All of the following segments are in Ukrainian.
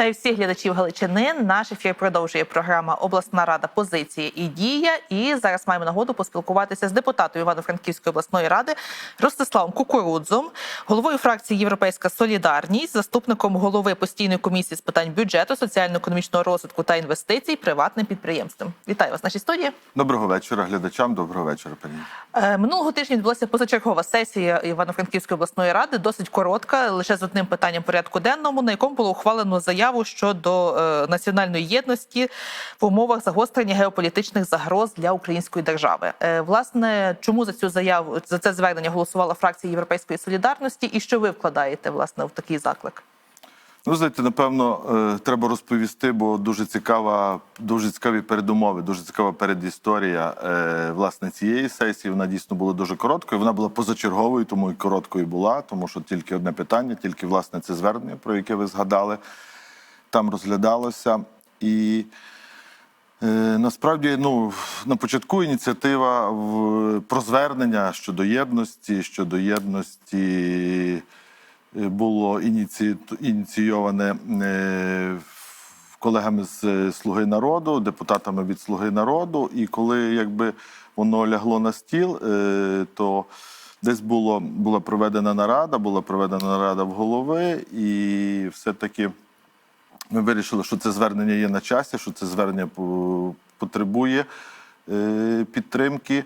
Вітаю всіх глядачів Галичини. Наш ефір продовжує програма Обласна рада позиція і дія. І зараз маємо нагоду поспілкуватися з депутатом Івано-Франківської обласної ради Ростиславом Кукурудзом, головою фракції Європейська Солідарність, заступником голови постійної комісії з питань бюджету, соціально-економічного розвитку та інвестицій приватним підприємством. Вітаю вас в нашій студії. Доброго вечора, глядачам. Доброго вечора, пані. Е, Минулого тижня відбулася позачергова сесія Івано-Франківської обласної ради, досить коротка, лише з одним питанням порядку денному, на якому було ухвалено заяву щодо е, національної єдності в умовах загострення геополітичних загроз для української держави. Е, власне, чому за цю заяву за це звернення голосувала фракція Європейської солідарності, і що ви вкладаєте власне в такий заклик? Ну, знаєте, напевно, е, треба розповісти, бо дуже цікава, дуже цікаві передумови, дуже цікава передісторія власне цієї сесії. Вона дійсно була дуже короткою. Вона була позачерговою, тому і короткою була, тому що тільки одне питання, тільки власне це звернення, про яке ви згадали, там розглядалося. І е, насправді, ну на початку ініціатива в, про звернення щодо єдності, щодо єдності. е, Було ініці... ініційоване е, колегами з е, Слуги народу, депутатами від Слуги народу. І коли якби воно лягло на стіл, е, то десь було, була проведена нарада, була проведена нарада в голови, і все-таки ми вирішили, що це звернення є на часі, що це звернення потребує е, підтримки,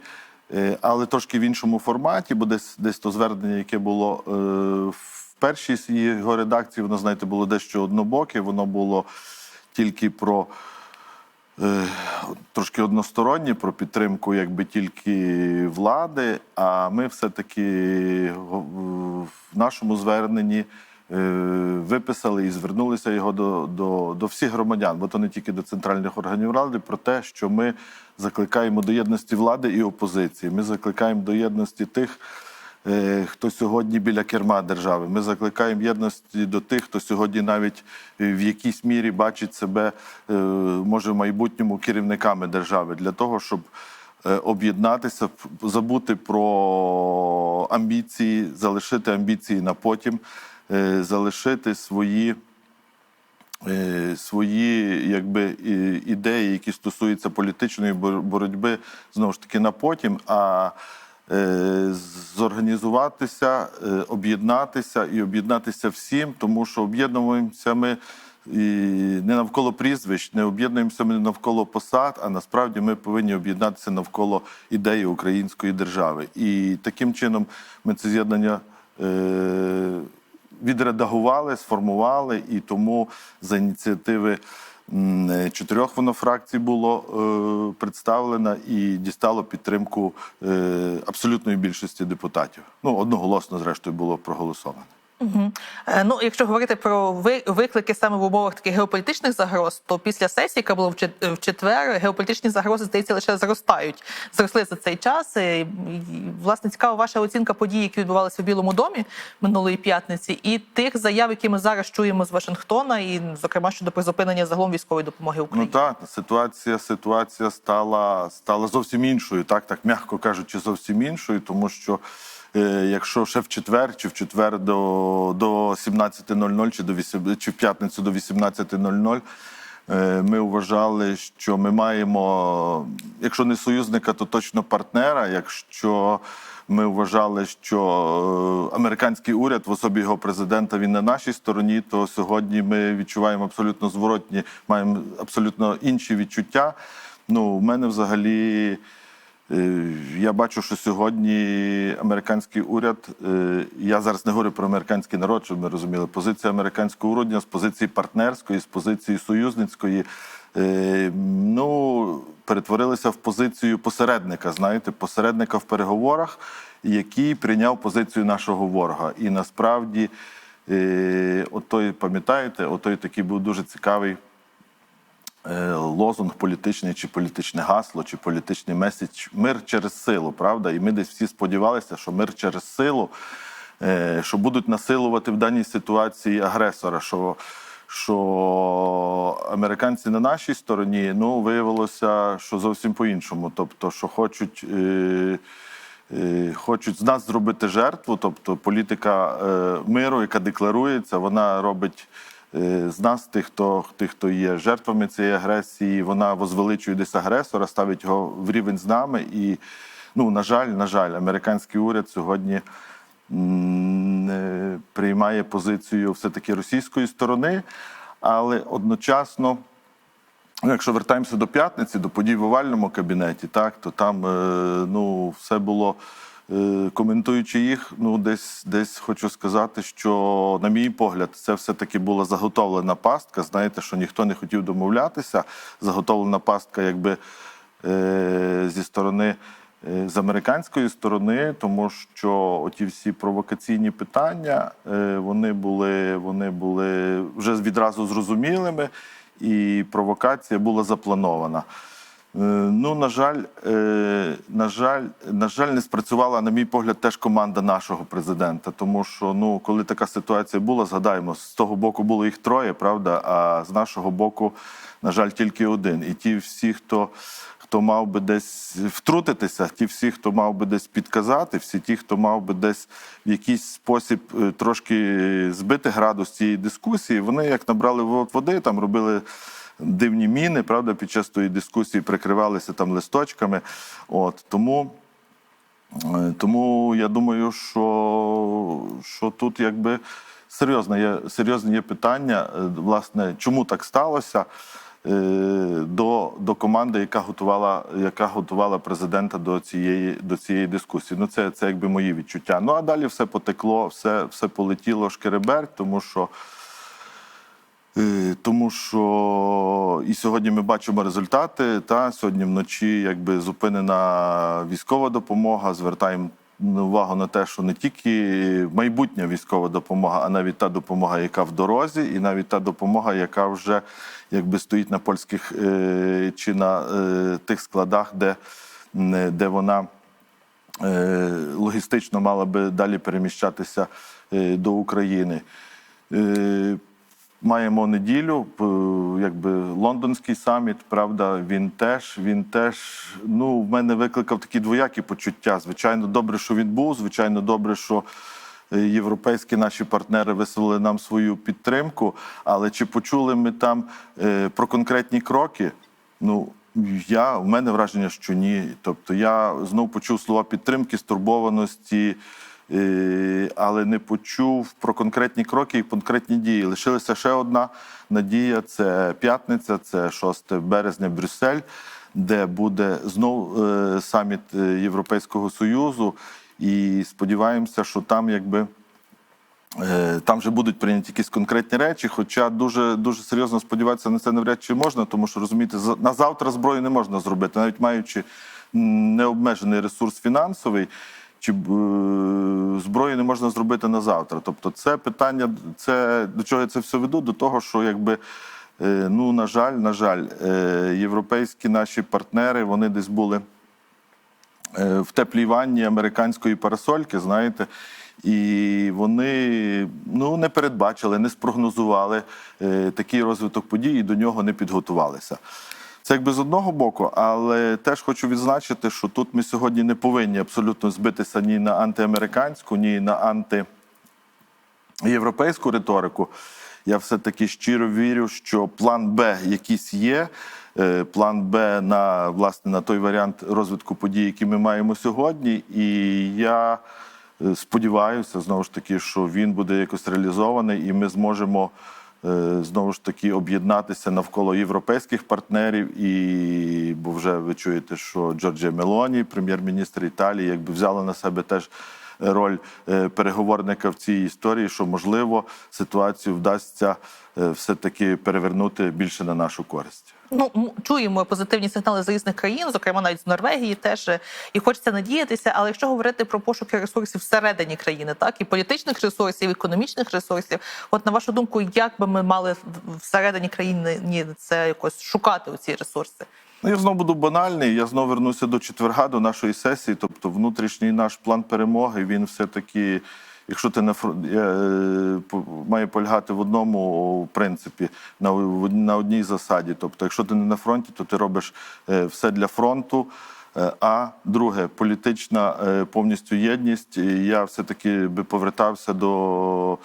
е, але трошки в іншому форматі, бо десь, десь то звернення, яке було е, в першій його редакції, воно, знаєте, було дещо однобоке, воно було тільки про. Трошки односторонні про підтримку, якби тільки влади. А ми все-таки в нашому зверненні виписали і звернулися його до, до, до всіх громадян, бо то не тільки до центральних органів влади, про те, що ми закликаємо до єдності влади і опозиції. Ми закликаємо до єдності тих. е, Хто сьогодні біля керма держави? Ми закликаємо єдності до тих, хто сьогодні навіть е, в якійсь мірі бачить себе, е, може в майбутньому керівниками держави для того, щоб е, об'єднатися, забути про амбіції, залишити амбіції на потім, е, залишити свої. е, Свої якби ідеї, які стосуються політичної бор- боротьби, знову ж таки на потім, а е, зорганізуватися, е, об'єднатися і об'єднатися всім, тому що об'єднуємося ми і не навколо прізвищ, не об'єднуємося ми навколо посад, а насправді ми повинні об'єднатися навколо ідеї української держави. І таким чином ми це з'єднання. Відредагували, сформували, і тому за ініціативи чотирьох воно фракцій було е, представлено і дістало підтримку е, абсолютної більшості депутатів. Ну одноголосно, зрештою, було проголосовано. Угу. Ну, якщо говорити про ви- виклики саме в умовах таких геополітичних загроз, то після сесії, яка була в в четвер, геополітичні загрози здається лише зростають. Зросли за цей час. І, і, власне цікава ваша оцінка подій, які відбувалися в Білому домі минулої п'ятниці, і тих заяв, які ми зараз чуємо з Вашингтона, і зокрема щодо призупинення загалом військової допомоги Ну Україні. так, ситуація, ситуація стала, стала зовсім іншою, так, так м'яко кажучи, зовсім іншою, тому що. Е, Якщо ще в четвер чи в четвер до, до 17.00 чи до 8, чи в п'ятницю до 18.00 е, ми вважали, що ми маємо, якщо не союзника, то точно партнера. Якщо ми вважали, що е, американський уряд в особі його президента він на нашій стороні, то сьогодні ми відчуваємо абсолютно зворотні, маємо абсолютно інші відчуття. Ну, в мене взагалі. Е, Я бачу, що сьогодні американський уряд, е, я зараз не говорю про американський народ, щоб ми розуміли, позиція американського уряду з позиції партнерської, з позиції союзницької, е, ну, перетворилися в позицію посередника, знаєте, посередника в переговорах, який прийняв позицію нашого ворога. І насправді, отой, пам'ятаєте, отой такий був дуже цікавий лозунг політичний, чи політичне гасло, чи політичний меседж мир через силу, правда? І ми десь всі сподівалися, що мир через силу, е, що будуть насилувати в даній ситуації агресора. що що американці на нашій стороні, ну виявилося, що зовсім по-іншому. Тобто, що хочуть. Е- е, хочуть з нас зробити жертву, тобто політика е, миру, яка декларується, вона робить е, з нас, тих, хто тих, хто є жертвами цієї агресії, вона возвеличує десь агресора, ставить його в рівень з нами. І ну на жаль, на жаль, американський уряд сьогодні е, приймає позицію все-таки російської сторони, але одночасно. Ну, якщо вертаємося до п'ятниці, до подій в овальному кабінеті, так то там е, ну все було. Е, Коментуючи їх, ну десь десь хочу сказати, що, на мій погляд, це все-таки була заготовлена пастка. Знаєте, що ніхто не хотів домовлятися. Заготовлена пастка, якби е, зі сторони е, з американської сторони, тому що оті всі провокаційні питання вони були, вони були вже відразу зрозумілими, і провокація була запланована. Е, Ну, на жаль, е, на жаль, на жаль, не спрацювала, на мій погляд, теж команда нашого президента. Тому що, ну, коли така ситуація була, згадаємо, з того боку було їх троє, правда, а з нашого боку, на жаль, тільки один. І ті всі, хто, хто мав би десь втрутитися, ті всі, хто мав би десь підказати, всі ті, хто мав би десь в якийсь спосіб е, трошки збити градус цієї дискусії, вони як набрали води, там робили дивні міни, правда, під час тої дискусії прикривалися там листочками. От тому. Е, Тому я думаю, що, що тут якби серйозне є, серйозне є питання, е, власне, чому так сталося е, до, до команди, яка готувала, яка готувала президента до цієї, до цієї дискусії. Ну, це, це якби мої відчуття. Ну а далі все потекло, все, все полетіло шкереберть, тому що. Е, Тому що і сьогодні ми бачимо результати. Та сьогодні вночі якби зупинена військова допомога. Звертаємо увагу на те, що не тільки майбутня військова допомога, а навіть та допомога, яка в дорозі, і навіть та допомога, яка вже якби стоїть на польських е, чи на е, тих складах, де, де вона логістично мала би далі переміщатися до України. Маємо неділю, якби лондонський саміт. Правда, він теж він теж ну в мене викликав такі двоякі почуття. Звичайно, добре, що він був. Звичайно, добре, що е, європейські наші партнери висловили нам свою підтримку. Але чи почули ми там е, про конкретні кроки? Ну я в мене враження, що ні. Тобто, я знов почув слова підтримки, стурбованості. Е, але не почув про конкретні кроки і конкретні дії. Лишилася ще одна надія: це п'ятниця, це 6 березня, Брюссель, де буде знов е, саміт е, Європейського Союзу. І сподіваємося, що там якби. Там вже будуть прийняті якісь конкретні речі, хоча дуже дуже серйозно сподіватися на це навряд чи можна, тому що розумієте, на завтра зброю не можна зробити, навіть маючи необмежений ресурс фінансовий, чи е, зброю не можна зробити на завтра. Тобто, це питання, це до чого я це все веду? До того, що якби. е, Ну, на жаль, на жаль, е, європейські наші партнери вони десь були в теплій ванні американської парасольки, знаєте, і вони ну, не передбачили, не спрогнозували такий розвиток подій і до нього не підготувалися. Це якби з одного боку, але теж хочу відзначити, що тут ми сьогодні не повинні абсолютно збитися ні на антиамериканську, ні на антиєвропейську риторику. Я все-таки щиро вірю, що план Б якийсь є. е, План Б на власне на той варіант розвитку подій, які ми маємо сьогодні. І я е, сподіваюся, знову ж таки, що він буде якось реалізований, і ми зможемо знову ж таки об'єднатися навколо європейських партнерів. І бо вже ви чуєте, що Джорджія Мелоні, прем'єр-міністр Італії, якби взяла на себе теж роль е, переговорника в цій історії, що можливо ситуацію вдасться е, все-таки перевернути більше на нашу користь. Ну чуємо позитивні сигнали з різних країн, зокрема навіть з Норвегії, теж е, і хочеться надіятися. Але якщо говорити про пошуки ресурсів всередині країни, так і політичних ресурсів, економічних ресурсів, от на вашу думку, як би ми мали всередині країни це якось шукати у ці ресурси? Ну, я знову буду банальний. Я знову вернуся до четверга, до нашої сесії. Тобто, внутрішній наш план перемоги, він все-таки, якщо ти на фронт має полягати в одному принципі, на, на одній засаді. Тобто, якщо ти не на фронті, то ти робиш е, все для фронту. Е, А друге, політична е, повністю єдність. Я все-таки би повертався до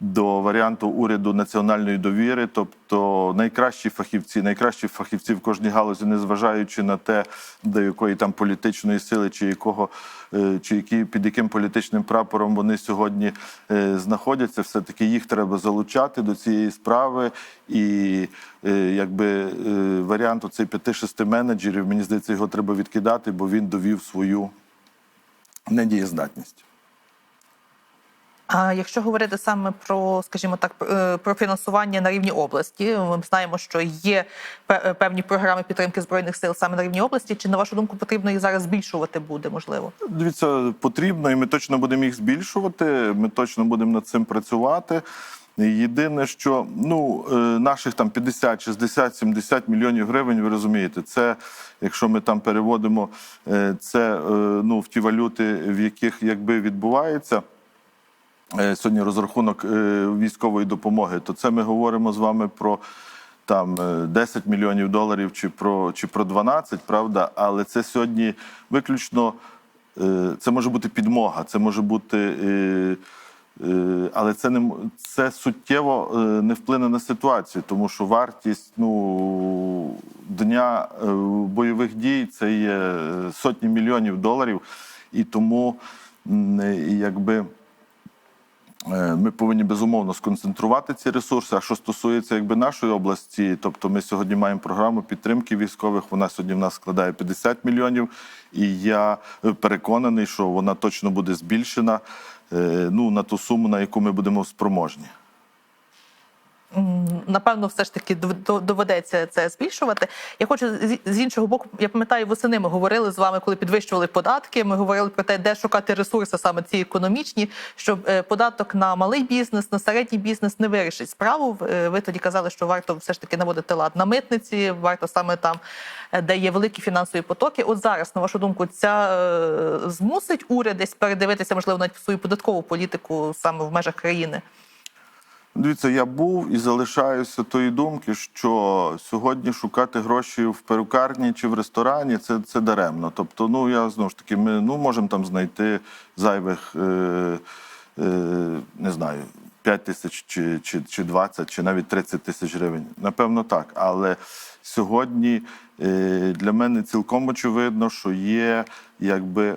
до варіанту уряду національної довіри, тобто найкращі фахівці, найкращі фахівці в кожній галузі, незважаючи на те, до якої там політичної сили чи якого е, чи які під яким політичним прапором вони сьогодні е, знаходяться, все таки їх треба залучати до цієї справи. І е, якби варіант оцей п'яти-шести менеджерів, мені здається, його треба відкидати, бо він довів свою недієздатність. А якщо говорити саме про, скажімо так, е, про фінансування на рівні області, ми знаємо, що є е, певні програми підтримки збройних сил саме на рівні області. Чи на вашу думку потрібно їх зараз збільшувати буде можливо? Дивіться, потрібно, і ми точно будемо їх збільшувати. Ми точно будемо над цим працювати. Єдине, що ну е, наших там 50, 60, 70 мільйонів гривень, ви розумієте, це якщо ми там переводимо це ну в ті валюти, в яких якби відбувається. Е, Сьогодні розрахунок е, військової допомоги, то це ми говоримо з вами про там е, 10 мільйонів доларів чи про чи про 12, правда? Але це сьогодні виключно е, це може бути підмога, це може бути. е, е, Але це не це суттєво е, не вплине на ситуацію, тому що вартість ну дня е, бойових дій це є е, сотні мільйонів доларів, і тому е, якби. Е, Ми повинні безумовно сконцентрувати ці ресурси. А що стосується якби нашої області, тобто ми сьогодні маємо програму підтримки військових. Вона сьогодні в нас складає 50 мільйонів, і я переконаний, що вона точно буде збільшена е, ну на ту суму, на яку ми будемо спроможні. Напевно, все ж таки дов- доведеться це збільшувати. Я хочу з- іншого боку, я пам'ятаю, восени ми говорили з вами, коли підвищували податки. Ми говорили про те, де шукати ресурси саме ці економічні, щоб е, податок на малий бізнес, на середній бізнес не вирішить справу. Е, Ви тоді казали, що варто все ж таки наводити лад на митниці, варто саме там, е, де є великі фінансові потоки. От зараз, на вашу думку, ця змусить уряд десь передивитися, можливо, навіть свою податкову політику саме в межах країни. Дивіться, я був і залишаюся тої думки, що сьогодні шукати гроші в перукарні чи в ресторані це, це даремно. Тобто, ну я знову ж таки, ми ну можемо там знайти зайвих, е, е, не знаю, 5 тисяч чи, чи, чи 20, чи навіть 30 тисяч гривень. Напевно, так. Але сьогодні е, для мене цілком очевидно, що є якби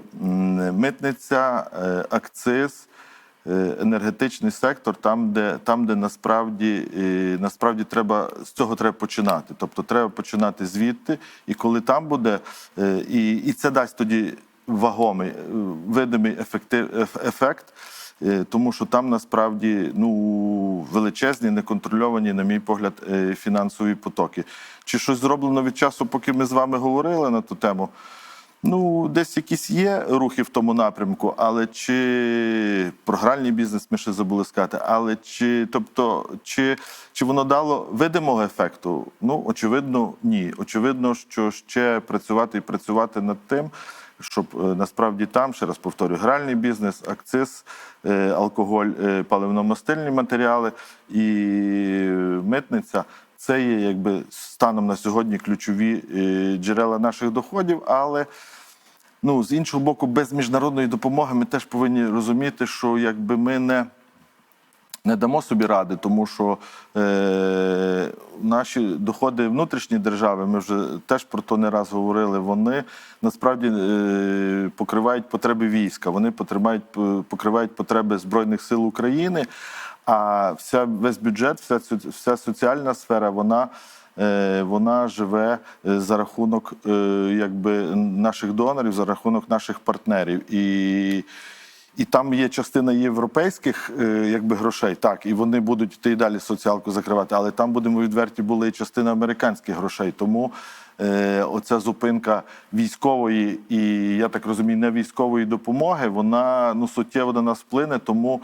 митниця, е, акциз енергетичний сектор, там, де там, де насправді е, насправді треба з цього треба починати. Тобто треба починати звідти, і коли там буде, е, і, і це дасть тоді вагомий, е, видимий ефектив, ефект. е, Тому що там насправді ну величезні, неконтрольовані, на мій погляд, е, фінансові потоки. Чи щось зроблено від часу, поки ми з вами говорили на ту тему? Ну, десь якісь є рухи в тому напрямку, але чи про гральний бізнес ми ще забули сказати, але чи, тобто, чи, чи воно дало видимого ефекту? Ну, очевидно, ні. Очевидно, що ще працювати і працювати над тим, щоб е, насправді там, ще раз повторюю, гральний бізнес, акциз, е, алкоголь, е, паливно-мастильні матеріали і митниця. Це є якби станом на сьогодні ключові е, джерела наших доходів, але ну з іншого боку, без міжнародної допомоги ми теж повинні розуміти, що якби ми не, не дамо собі ради, тому що е, наші доходи внутрішні держави, ми вже теж про то не раз говорили. Вони насправді е, покривають потреби війська, вони потримають, покривають потреби збройних сил України. А вся весь бюджет, вся, вся соціальна сфера, вона, е, вона живе е, за рахунок е, якби, наших донорів, за рахунок наших партнерів. І, і там є частина європейських якби, грошей, так, і вони будуть йти і далі соціалку закривати, але там будемо відверті, була і частина американських грошей. Тому оця зупинка військової і, я так розумію, не військової допомоги, вона ну, суттєво до нас вплине, тому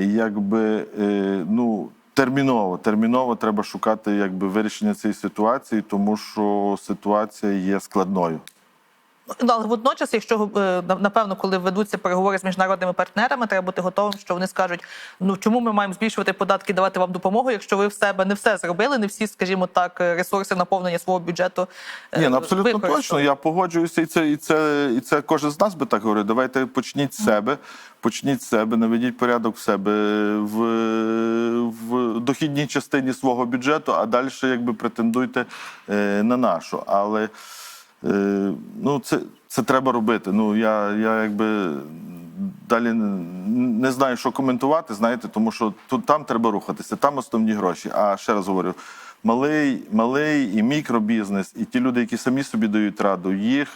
якби е, ну. Терміново, терміново треба шукати якби вирішення цієї ситуації, тому що ситуація є складною. Ну, але водночас, якщо е, напевно, коли ведуться переговори з міжнародними партнерами, треба бути готовим, що вони скажуть: ну чому ми маємо збільшувати податки, давати вам допомогу, якщо ви в себе не все зробили, не всі, скажімо так, е, ресурси наповнення свого бюджету. е, Ні, ну абсолютно точно. Я погоджуюся, і це, і це, і це кожен з нас би так говорив. Давайте почніть з себе, почніть з себе, наведіть порядок в себе в, в дохідній частині свого бюджету, а далі якби претендуйте на нашу. Але ну, це, це треба робити. Ну, я, я якби далі не- знаю, що коментувати, знаєте, тому що тут там треба рухатися, там основні гроші. А ще раз говорю. Малий, малий і мікробізнес, і ті люди, які самі собі дають раду, їх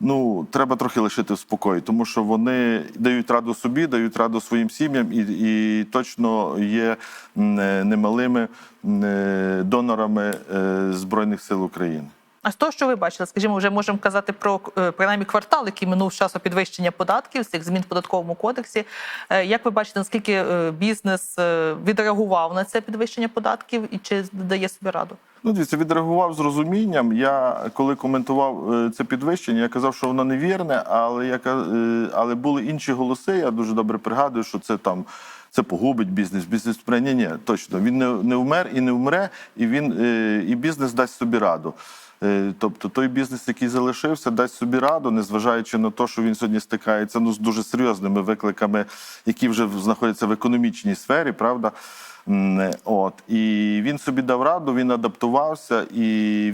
ну треба трохи лишити в спокої, тому що вони дають раду собі, дають раду своїм сім'ям, і, і точно є е, немалими е, донорами е, Збройних сил України. А з того, що ви бачили, скажімо, вже можемо казати про е, принаймні квартал, який минув з часу підвищення податків, цих змін в податковому кодексі. Е, Як ви бачите, наскільки е, бізнес відреагував на це підвищення податків і чи дає собі раду? Ну, дивіться, відреагував з розумінням. Я коли коментував це підвищення, я казав, що воно невірне, але я але були інші голоси. Я дуже добре пригадую, що це там. Це погубить бізнес. Бізнес. Ні, ні, точно. Він не, не вмер і не вмре, і він і бізнес дасть собі раду. Е, Тобто той бізнес, який залишився, дасть собі раду, незважаючи на те, що він сьогодні стикається ну, з дуже серйозними викликами, які вже знаходяться в економічній сфері, правда. От і він собі дав раду, він адаптувався, і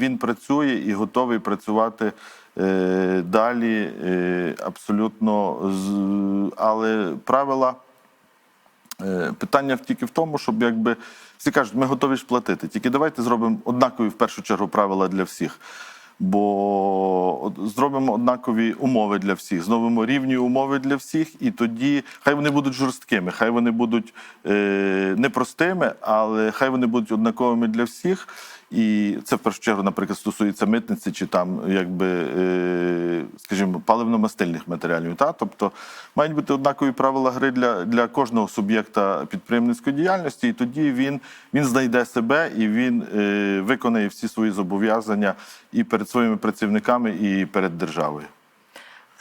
він працює і готовий працювати е, далі. Е, абсолютно але правила. Е, Питання тільки в тому, щоб якби всі кажуть, ми готові ж платити. Тільки давайте зробимо однакові в першу чергу правила для всіх. Бо зробимо однакові умови для всіх, зробимо рівні умови для всіх, і тоді хай вони будуть жорсткими, хай вони будуть е, непростими, але хай вони будуть однаковими для всіх. І це в першу чергу, наприклад, стосується митниці чи там, якби, е, скажімо, паливно-мастильних матеріалів. Та? Тобто мають бути однакові правила гри для, для кожного суб'єкта підприємницької діяльності, і тоді він, він знайде себе і він е, виконає всі свої зобов'язання і перед своїми працівниками, і перед державою.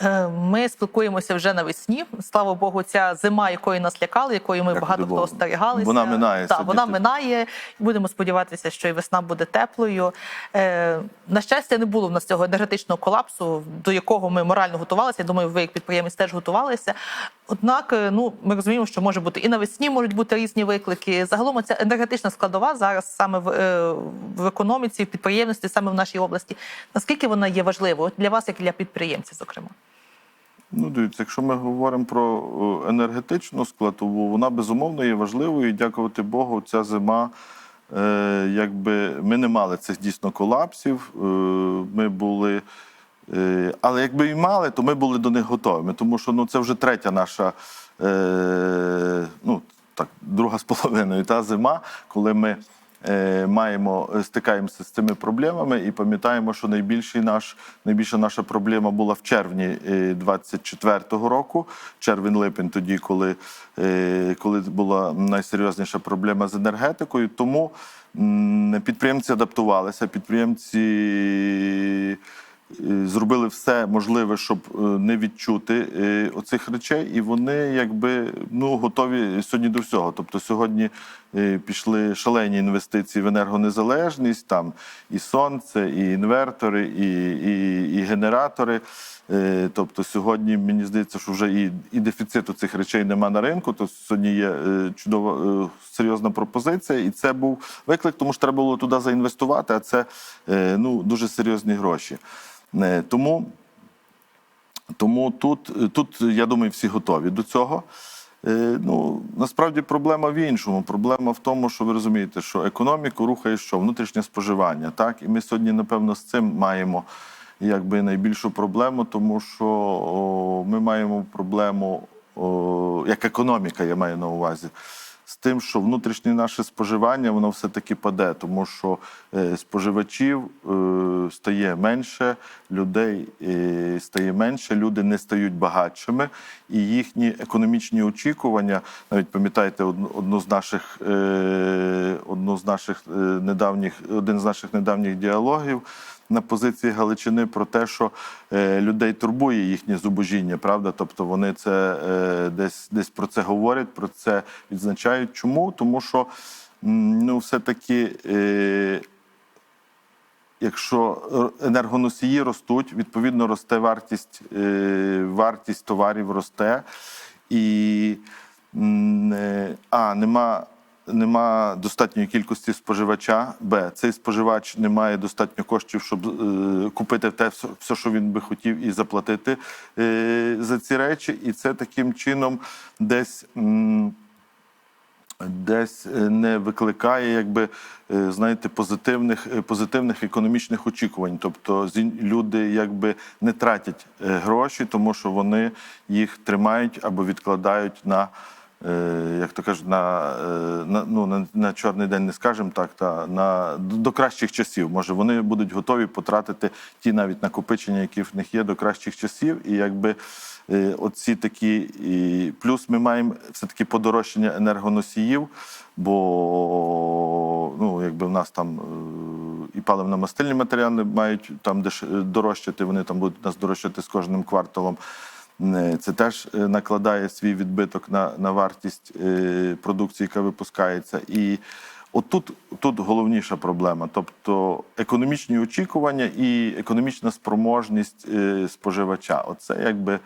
Е, Ми спілкуємося вже навесні. Слава Богу, ця зима, якої нас лякали, якою ми Як багато хто остерігалися. Вона минає Так, вона минає. Будемо сподіватися, що і весна буде теплою. Е, на щастя, не було в нас цього енергетичного колапсу, до якого ми морально готувалися. Я думаю, ви як підприємець теж готувалися. Однак, е, ну ми розуміємо, що може бути і навесні можуть бути різні виклики. Загалом ця енергетична складова зараз саме в, е, в економіці, в підприємництві, саме в нашій області. Наскільки вона є важливою для вас, як і для підприємців, зокрема? Ну, дивіться, якщо ми говоримо про е, енергетичну складову, вона безумовно є важливою. І дякувати Богу, ця зима, якби ми не мали цих дійсно колапсів. Ми були. Е, але якби і мали, то ми були до них готовими. Тому що ну, це вже третя наша, е, ну так, друга з половиною та зима, коли ми е, маємо стикаємося з цими проблемами і пам'ятаємо, що найбільший наш найбільша наша проблема була в червні 24-го року, червень-липень, тоді, коли, е, коли була найсерйозніша проблема з енергетикою. Тому м, підприємці адаптувалися, підприємці. Зробили все можливе, щоб е, не відчути е, оцих речей, і вони якби ну готові сьогодні до всього. Тобто сьогодні пішли шалені інвестиції в енергонезалежність, там і сонце, і інвертори, і, і, і генератори. Е, Тобто сьогодні мені здається, що вже і, і дефіциту цих речей нема на ринку. То сьогодні є е, чудова е, серйозна пропозиція, і це був виклик, тому що треба було туди заінвестувати. А це ну дуже серйозні гроші. Тому, тому тут, тут я думаю, всі готові до цього. Е, Ну, насправді проблема в іншому. Проблема в тому, що ви розумієте, що економіку рухає що внутрішнє споживання. Так, і ми сьогодні, напевно, з цим маємо якби найбільшу проблему, тому що о, ми маємо проблему, о, як економіка, я маю на увазі. З тим, що внутрішнє наше споживання воно все таки паде, тому що е, споживачів е, стає менше, людей е, стає менше, люди не стають багатшими, і їхні економічні очікування, навіть пам'ятаєте, одну, з наших одну з наших недавніх, один з наших недавніх діалогів. На позиції Галичини про те, що е, людей турбує їхнє зубожіння, правда? Тобто вони це е, десь, десь про це говорять, про це відзначають. Чому? Тому що ну, все-таки. Е, Якщо енергоносії ростуть, відповідно росте вартість, вартість товарів росте, і а нема, нема достатньої кількості споживача. Б цей споживач не має достатньо коштів, щоб е, купити те, все, що він би хотів, і заплатити е, за ці речі. І це таким чином десь. м, десь е, не викликає, якби е, знаєте, позитивних, е, позитивних економічних очікувань. Тобто люди якби не тратять гроші, тому що вони їх тримають або відкладають на. Е, Як то кажуть, на, е, на, ну, на, на чорний день не скажемо так, та на до кращих часів. Може, вони будуть готові потратити ті навіть накопичення, які в них є до кращих часів, і якби е, оці такі і плюс ми маємо все таки подорожчання енергоносіїв, бо ну якби в нас там і паливно-мастильні матеріали мають там дорожчати. Вони там будуть нас дорожчати з кожним кварталом. Е, Це теж е, накладає свій відбиток на, на вартість е, продукції, яка випускається. І отут тут головніша проблема. Тобто економічні очікування і економічна спроможність споживача. Оце якби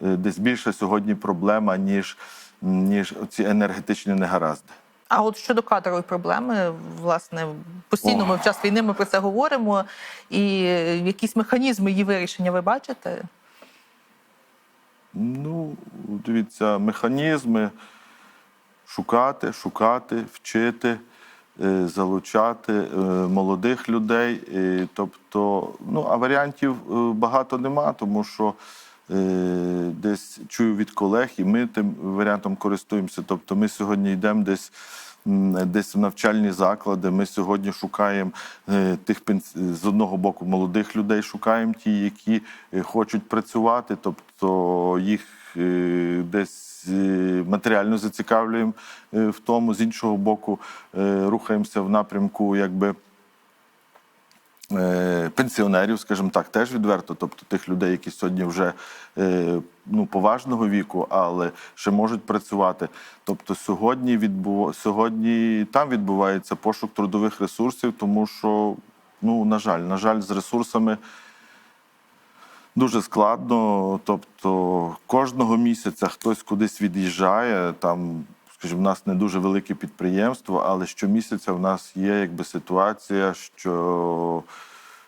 десь більше сьогодні проблема, ніж, ніж ці енергетичні негаразди. А от щодо кадрової проблеми, власне, постійно ми в час війни ми про це говоримо. І якісь механізми її вирішення ви бачите? Ну, дивіться, механізми шукати, шукати, вчити, е, залучати е, молодих людей. Тобто, ну, а варіантів е, багато нема, тому що десь чую від колег, і ми тим варіантом користуємося. Тобто, ми сьогодні йдемо десь. Десь в навчальні заклади. Ми сьогодні шукаємо е, тих з одного боку молодих людей, шукаємо ті, які е, хочуть працювати, тобто їх е, десь матеріально зацікавлюємо в тому. З іншого боку, рухаємося в напрямку, якби. Е, Пенсіонерів, скажімо так, теж відверто, тобто тих людей, які сьогодні вже е, ну, поважного віку, але ще можуть працювати. Тобто сьогодні відбув... сьогодні там відбувається пошук трудових ресурсів, тому що, ну, на жаль, на жаль, з ресурсами дуже складно. Тобто кожного місяця хтось кудись від'їжджає. Там, скажімо, в нас не дуже велике підприємство, але щомісяця в нас є якби ситуація, що,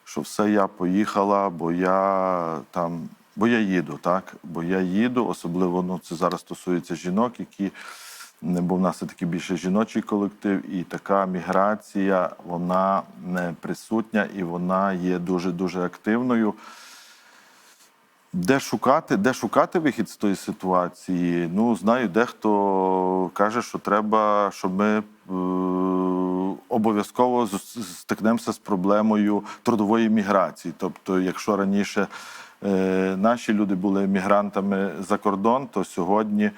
що все я поїхала, бо я там. Бо я їду, так? Бо я їду, особливо ну, це зараз стосується жінок, які бо в нас все таки більше жіночий колектив, і така міграція вона не присутня і вона є дуже дуже активною. Де шукати, де шукати вихід з тої ситуації? Ну, знаю, дехто каже, що треба, щоб ми е, обов'язково стикнемося з проблемою трудової міграції. Тобто, якщо раніше е, наші люди були мігрантами за кордон, то сьогодні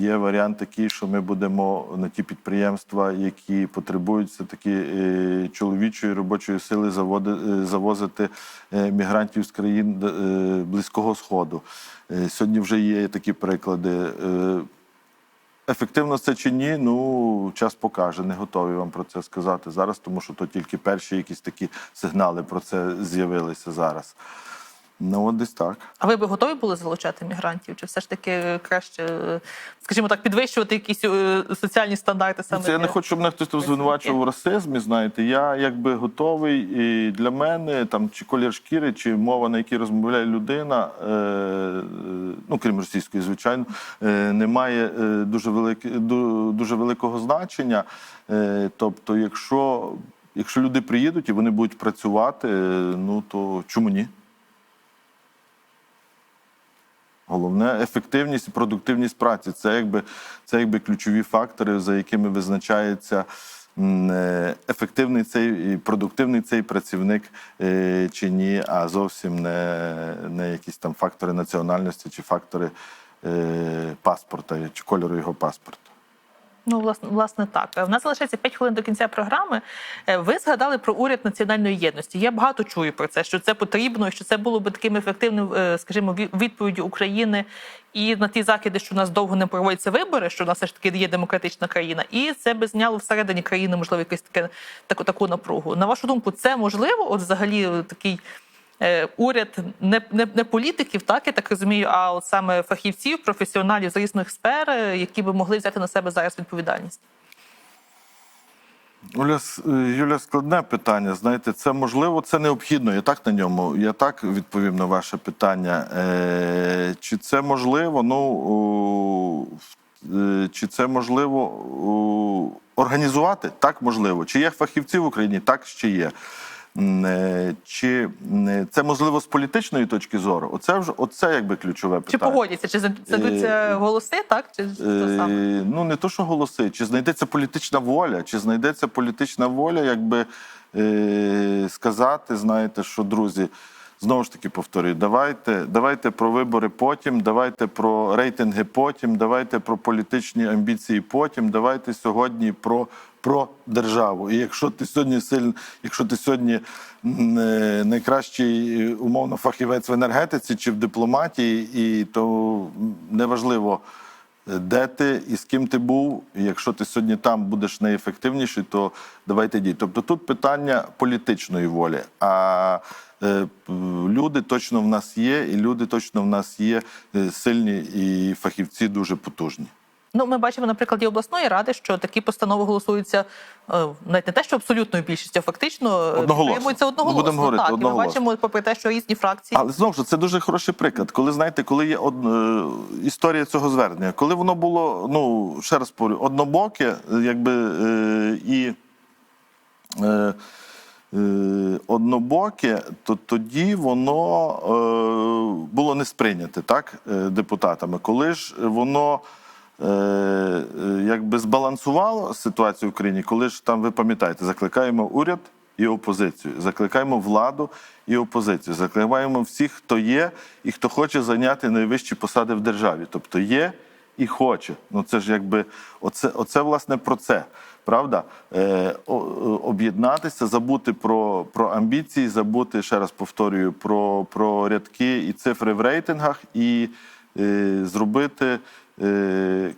є варіант такий, що ми будемо на ті підприємства, які потребують все таки е, чоловічої робочої сили, е, завозити е, мігрантів з країн е, Близького Сходу. Е, Сьогодні вже є такі приклади. Е, Ефективно це чи ні, ну час покаже. Не готові вам про це сказати зараз, тому що то тільки перші якісь такі сигнали про це з'явилися зараз. Ну, от десь так. А ви би готові були залучати мігрантів? Чи все ж таки краще, е, скажімо так, підвищувати якісь е, соціальні стандарти саме? Це я не хочу, щоб мене хтось там звинувачував в расизмі. Знаєте, я якби готовий, і для мене там чи колір шкіри, чи мова, на якій розмовляє людина, е, е, ну крім російської, звичайно, е, не має е, дуже велике дуже великого значення. Е, тобто, якщо, якщо люди приїдуть і вони будуть працювати, е, ну то чому ні? Головне ефективність і продуктивність праці. Це якби, це якби ключові фактори, за якими визначається е, ефективний цей і продуктивний цей працівник е, чи ні, а зовсім не, не якісь там фактори національності чи фактори е, паспорта чи кольору його паспорту. Ну, власне, власне, так. В нас залишається 5 хвилин до кінця програми. Е, Ви згадали про уряд національної єдності. Я багато чую про це, що це потрібно, що це було би таким ефективним, е, скажімо, ві- відповіддю України і на ті закиди, що у нас довго не проводяться вибори, що у нас все ж таки є демократична країна, і це би зняло всередині країни, можливо, якусь таке таку таку напругу. На вашу думку, це можливо? От взагалі такий. Е, Уряд не, не, не політиків, так я так розумію, а от саме фахівців, професіоналів з різних сфер, е, які би могли взяти на себе зараз відповідальність. Оля, е, Юля, складне питання. Знаєте, це можливо, це необхідно. Я так на ньому. Я так відповім на ваше питання. Е, чи це можливо? Ну е, чи це можливо о, організувати? Так, можливо. Чи є фахівці в Україні? Так, ще є. Е, Чи це можливо з політичної точки зору? Оце вже оце якби ключове питання. Чи погодяться, чи знайдуться Е, голоси, так? Чи що саме? Е, ну не то, що голоси, чи знайдеться політична воля, чи знайдеться політична воля, якби е, сказати, знаєте, що друзі. Знову ж таки повторюю, давайте, давайте про вибори потім, давайте про рейтинги потім, давайте про політичні амбіції потім, давайте сьогодні про, про державу. І якщо ти сьогодні сильно, якщо ти сьогодні е, найкращий е, умовно фахівець в енергетиці чи в дипломатії, і то неважливо де ти і з ким ти був. І якщо ти сьогодні там будеш найефективніший, то давайте дій. Тобто тут питання політичної волі. А е, люди точно в нас є, і люди точно в нас є е, сильні і фахівці дуже потужні. Ну, ми бачимо, наприклад, і обласної ради, що такі постанови голосуються е, навіть не те, що абсолютною більшістю, а фактично е, Одноголосно. одноголосно. Ну, будемо говорити, так, і ми бачимо, попри те, що різні фракції. Але знову ж це дуже хороший приклад. Коли знаєте, коли є од... е, історія цього звернення, коли воно було, ну ще раз повторю, однобоке, якби і. Е, е, Однобоке, то тоді воно е, було не сприйняте так, депутатами. Коли ж воно якби збалансувало ситуацію в Україні, коли ж там, ви пам'ятаєте, закликаємо уряд і опозицію, закликаємо владу і опозицію, закликаємо всіх, хто є і хто хоче зайняти найвищі посади в державі. Тобто є і хоче. Ну це ж якби оце, оце власне про це. Правда, е, об'єднатися, забути про, про амбіції, забути ще раз повторюю про, про рядки і цифри в рейтингах, і е, зробити е,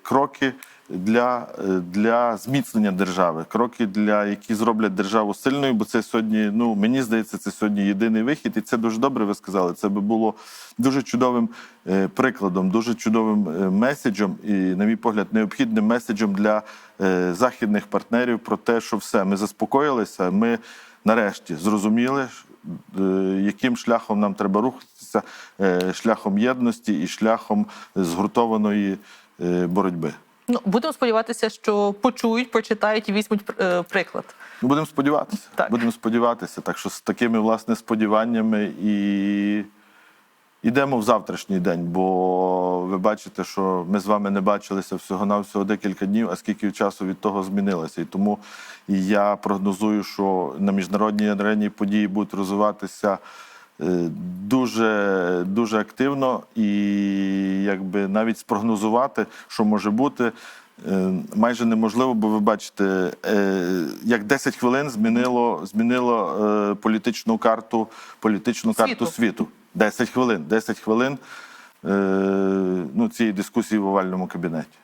кроки для, е, для зміцнення держави, кроки для які зроблять державу сильною. Бо це сьогодні, ну мені здається, це сьогодні єдиний вихід, і це дуже добре. Ви сказали. Це би було дуже чудовим е, прикладом, дуже чудовим е, меседжем, і, на мій погляд, необхідним меседжем для е, західних партнерів про те, що все ми заспокоїлися. Ми нарешті зрозуміли, е, яким шляхом нам треба рухатися, е, шляхом єдності і шляхом згуртованої е, боротьби. Ну будемо сподіватися, що почують, прочитають і візьмуть е, приклад. Ну, будемо сподіватися. Так. Будемо сподіватися. Так що з такими власне сподіваннями і йдемо в завтрашній день. Бо ви бачите, що ми з вами не бачилися всього навсього декілька днів, а скільки часу від того змінилося. І тому я прогнозую, що на міжнародній арені події будуть розвиватися. Е, Дуже дуже активно і якби навіть спрогнозувати, що може бути, е, майже неможливо, бо ви бачите, е, як 10 хвилин змінило, змінило політичну карту, політичну Світу. карту світу. 10 хвилин. 10 хвилин ну, цієї дискусії в овальному кабінеті.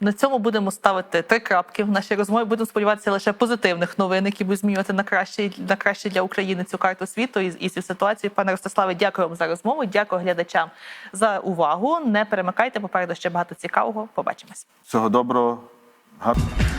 На цьому будемо ставити три крапки в нашій розмові. Будемо сподіватися лише позитивних новин, які будуть змінювати на краще на краще для України цю карту світу і, і цю ситуацію. Пане Ростиславе, дякую вам за розмову. Дякую глядачам за увагу. Не перемикайте. Попереду ще багато цікавого. Побачимось. Всього доброго. Гарного.